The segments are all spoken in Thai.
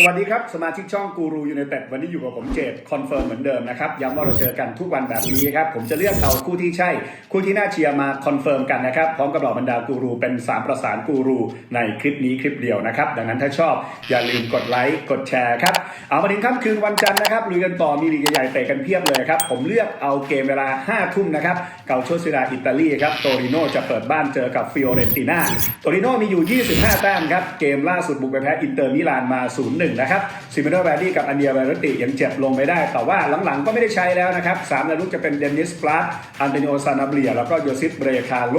สวัสดีครับ สมาชิกช่องกูรูยู i นเต็ดวันนี้อยู่กับผมเจดคอนเฟิร์มเหมือนเดิมนะครับย้ำว่าเราเจอกันทุกวันแบบนี้ครับ ผมจะเลือกเอาคู่ที่ใช่ คู่ที่น่าเชียร์มาคอนเฟิร์มกันนะครับ พร้อมกับเหล่าบรรดากูรูเป็น 3 ประสานกูรูในคลิปนี้คลิปเดียวนะครับ ดังนั้นถ้าชอบอย่าลืมกดไลค์กดแชร์ครับ เอามาถึงค่ำคืนวันจันทร์นะครับลุยกันต่อมีลีกใหญ่ๆเตะกันเพียบเลยครับผมเลือกเอาเกมเวลา5ทุ่มนะครับเกาโชซิราอิตาลีครับโตริโนจะเปิดบ้านเจอกับฟิโอเรนติน่าโตริโนมีอยู่ 25 แต้มครับเกมล่าสุดบุกไปแพ้อินเตอร์มิลานมา0-1นะครับซิมิโนแวร์ดี้กับอันเดียเวรติยังเจ็บลงไปได้ แต่ว่าหลังๆก็ไม่ได้ใช้แล้วนะครับสามนาลุกจะเป็นเดนิสปลาตอันเตนิโอซานาเบียแล้วก็โยซิปเบรคาโล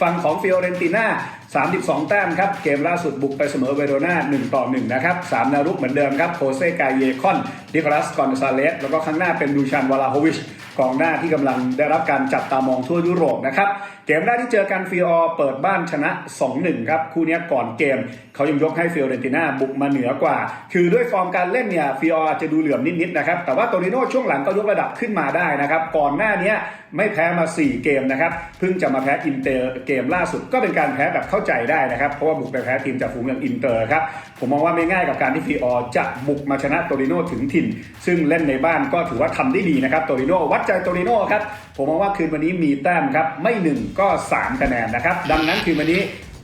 ฝั่งของฟิโอเรนติน่า 32 แต้มครับ เกมล่าสุดบุกไปเสมอเวโรนา1ต่อ1นะครับ3นารุกเหมือนเดิมครับโคเซกายเยคอนดิคลัสกอนซาเลสแล้วก็ข้างหน้าเป็นดูชันวาลาโฮวิชกองหน้าที่กำลังได้รับการจับตามองทั่วยุโรปนะครับ เกมแรกที่เจอกันฟิออเปิดบ้านชนะ 2-1 ครับ คู่นี้ก่อนเกม เขายังยกให้ฟิโอเรนติน่าบุกมาเหนือกว่า คือด้วยฟอร์มการเล่นเนี่ยฟิออจะดูเหลื่อมนิดๆนะครับ แต่ว่าโตริโน่ช่วงหลังก็ยกระดับขึ้นมาได้นะครับ ก่อนหน้านี้ไม่แพ้มา 4 เกมนะครับเพิ่งจะมาแพ้อินเตอร์เกมล่าสุดก็เป็นการแพ้แบบเข้าใจได้นะครับเพราะว่าบุกไปแพ้ทีมจากฝูงอย่างอินเตอร์ครับผมมองว่าไม่ง่ายกับการที่ฟิออจะบุกมาชนะโตริโนถึงถิ่น ซึ่งเล่นในบ้านก็ถือว่าทำได้ดีนะครับโตริโนวัดใจโตริโนครับผมมองว่าคืนวันนี้มีแต้มครับไม่หนึ่งก็3คะแนนนะครับดังนั้นคืนวันนี้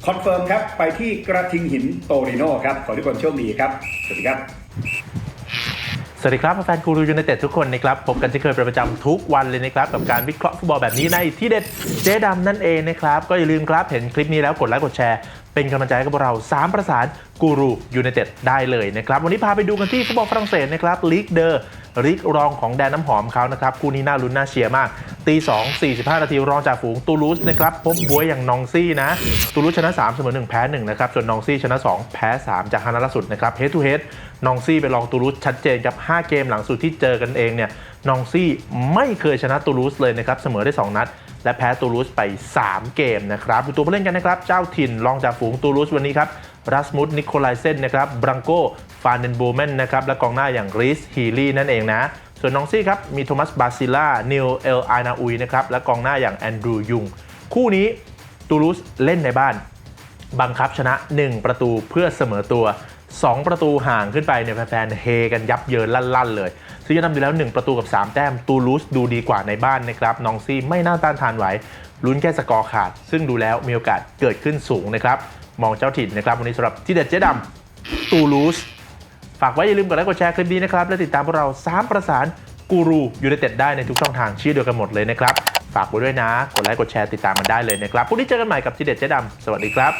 คอนเฟิร์มครับไปที่กระทิงหินโตริโนครับขอทุกคนโชคดีครับสวัสดีครับ สวัสดีครับแฟนกูรูยูไนเต็ดทุกคนนะครับพบกันที่เคยเป็นประจำทุกวันเลยนะครับ กับการวิเคราะห์ฟุตบอลแบบนี้ในที่เด็ดเจ๊ดำนั่นเองนะครับ ก็อย่าลืมครับเห็นคลิปนี้แล้วกดไลค์กดแชร์ เป็นกำลังใจให้กับเรา 3 ประสานกูรูยูไนเต็ดได้เลยนะครับ วันนี้พาไปดูกันที่ฟุตบอลฝรั่งเศสนะครับลีกเดอร์ลีกรองของแดนน้ำหอมเขานะครับคู่นี้น่าลุ้นน่าเชียร์มาก ตี 2 45 นาทีรองจากฝูงตูลูสนะครับพบบวยอย่างนองซี่นะตูลูสชนะ 3 เสมอ 1 แพ้ 1 นะครับ ส่วนนองซี่ชนะ 2 แพ้ 3 จากฮานาล่าสุดนะครับเฮดทูเฮดนองซี่ไปลองตูลูสชัดเจนครับ 5 เกมหลังสุดที่เจอกันเองเนี่ยนองซี่ไม่เคยชนะตูลูสเลยนะครับเสมอได้ 2 นัด และแพ้ตูลูสไป 3 เกมนะครับดูตัวผู้เล่นกันนะครับเจ้าถิ่นรองจากฝูงตูลูสวันนี้ครับรัสมุสนิโคลายเซนนะครับบรังโกฟานเดนโบแมนนะครับและกองหน้าอย่างริสฮีลี่นั่นเองนะ ส่วนนองซี่ครับ มีโทมัสบาซิล่านิลเอลอานาอุยนะครับ และกองหน้าอย่างแอนดรูยุง คู่นี้ตูลูสเล่นในบ้าน บังคับชนะ 1 ประตูเพื่อเสมอตัว 2 ประตูห่างขึ้นไปเนี่ยแฟนๆเฮกันยับเยินลั่นๆเลยซึ่งจะนำอยู่แล้ว 1 ประตูกับ 3 แต้มตูลูสดูดีกว่าในบ้านนะครับนองซี่ไม่น่าต้านทานไหวลุ้นแค่สกอร์ขาด ซึ่งดูแล้วมีโอกาสเกิดขึ้นสูงนะครับมองเจ้าถิ่นนะครับวันนี้สำหรับที่เด็ดเจ๊ดำตูลูส ฝากไว้อย่าลืมกดไลค์กดแชร์คลิปนี้นะครับ และติดตามพวกเรา 3 ประสานกูรูยูไนเต็ดได้ในทุกช่องทางชื่อเดียวกันหมดเลยนะครับ ฝากไว้ด้วยนะ กดไลค์กดแชร์ติดตามมันได้เลยนะครับพรุ่งนี้เจอกันใหม่กับทีเด็ดเจ๊ดำสวัสดีครับ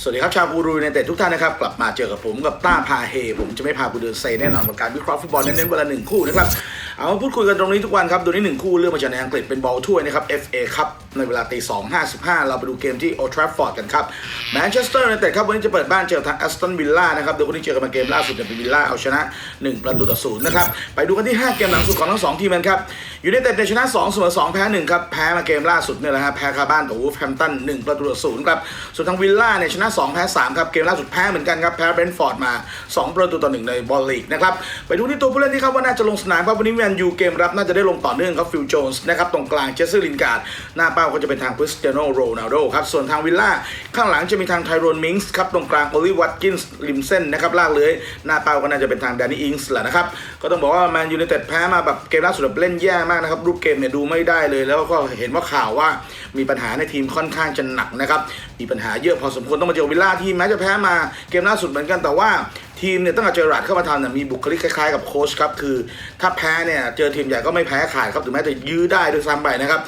สวัสดีครับ ชาวกูรูในเต็ดทุกท่านนะครับ กลับมาเจอกับผมกับต้าพาเฮ ผมจะไม่พาคุณเดินเซแน่นอนกับการวิเคราะห์ฟุตบอลเน้นๆวันละหนึ่งคู่นะครับ เอามาพูดคุยกันตรงนี้ทุกวันครับดูนี่หนึ่งคู่เรื่องมาจากในอังกฤษเป็นบอลถ้วยนะครับ FA ครับในเวลาตีสองห้าสิบห้าเราไปดูเกมที่โอทราฟฟอร์ดกันครับแมนเชสเตอร์ยูไนเต็ดครับวันนี้จะเปิดบ้านเจอทางแอสตันวิลล่านะครับเดี๋ยววันนี้เจอกันมาเกมล่าสุดเนี่ยเป็นวิลล่าเอาชนะ1ประตูต่อศูนย์นะครับไปดูกันที่5เกมหลังสุดของทั้งสองทีมกันครับอยูไนเต็ดเนี่ชนะ2เสมอ2แพ้1ครับแพ้มาเกมล่าสุดเนี่ยแหละฮะแพ้คาบ้านกับวูฟแฮมตัน1ประตูต่อศูนย์ครับส่วนทางวิลล่าเนี่ยชนะ2แพ้3ครับเกมล่าสุดแพ้เหมือนกันครับแพ้เบรนท์ฟอร์ดมา2ประตูต่อ1ในบอลลีกนะครับไปดูที่ตัวผู้เล่นที่ครับว่าน่าจะลงสนามครับวันนี้นยูเกมรับน่าจะได้ลงต่อเนื่องครับฟิลโจนส์นะครับตรงกลางเจสซี่ลินการ์ดหน้าเป้าก็จะเป็นทางคริสเตียโนโรนัลโดครับส่วนทางวิลล่าข้างหลังจะมีทางไทโรนมิงส์ครับตรงกลางโอลิวัตกินส์ริมเส้นนะครับลากเลยหน้าเป้าก็น่าจะเป็นทางแดนนี่อิงส์แหละนะครับก็ต้องบอกว่าแมนยูไนเต็ดแพ้มาแบบเกมล่าสุดแบบเล่นแย่มากนะครับรูปเกมเนี่ยดูไม่ได้เลย แล้วก็เห็นว่าข่าวว่ามีปัญหาในทีมค่อนข้างจะหนักนะครับมีปัญหาเยอะพอสมควรต้องมาเจอวิลล่าที่แม้จะแพ้มาเกมล่าสุดเหมือนกันแต่ว่า ทีมเนี่ยตั้งแต่เจอราร์ดเข้ามาทำเนี่ยมีบุคลิกคล้ายๆกับโค้ชครับคือ ถ้าแพ้เนี่ยเจอทีมใหญ่ก็ไม่แพ้ขาดครับถึงแม้จะยื้อได้ด้วยซ้ำไปนะครับ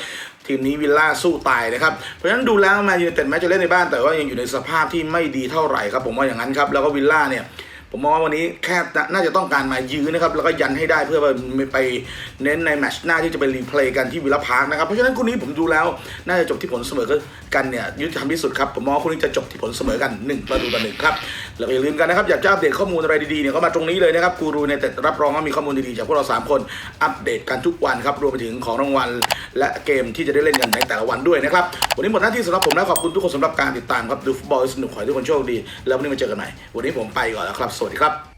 ทีมนี้วิลล่าสู้ตายนะครับ เพราะฉะนั้นดูแล้วมนยูเนเต็ดแม้จะเล่นในบ้านแต่ว่ายังอยู่ในสภาพที่ไม่ดีเท่าไหร่ครับผมว่าอย่างนั้นครับแล้วก็วิลล่าเนี่ย ผมมองว่าวันนี้แค่น่าจะต้องการมายื้อนะครับแล้วก็ยันให้ได้เพื่อไปเน้นในแมชหน้าที่จะไปรีเพลย์กันที่วิลล่าพาร์คนะครับเพราะฉะนั้นคู่นี้ผมดูแล้วน่าจะจบที่ผลเสมอกันเนี่ยยุติธรรมที่สุดครับผมมองว่าคู่นี้จะจบที่ผลเสมอกัน1ประตูต่อหนึ่งครับแล้วอย่าลืมกันนะครับอยากจะอัปเดตข้อมูลอะไรดีๆเนี่ยก็มาตรงนี้เลยนะครับกูรูในแต่รับรองว่ามีข้อมูลดีๆจากพวกเราสามคนอัปเดตกันทุกวันครับรวมไปถึงของรางวัลและเกมที่จะได้เล่นกันในแต่ละวันด้วยนะครับวันนี้หมดหน้าที่สำหรับผมแล้วขอบคุณทุกคนสำหรับการติดตามครับดูฟุตบอลสนุกขอให้ทุกคนโชคดี แล้ววันนี้มาเจอกันใหม่วันนี้ผมไปก่อนแล้วครับสวัสดีครับ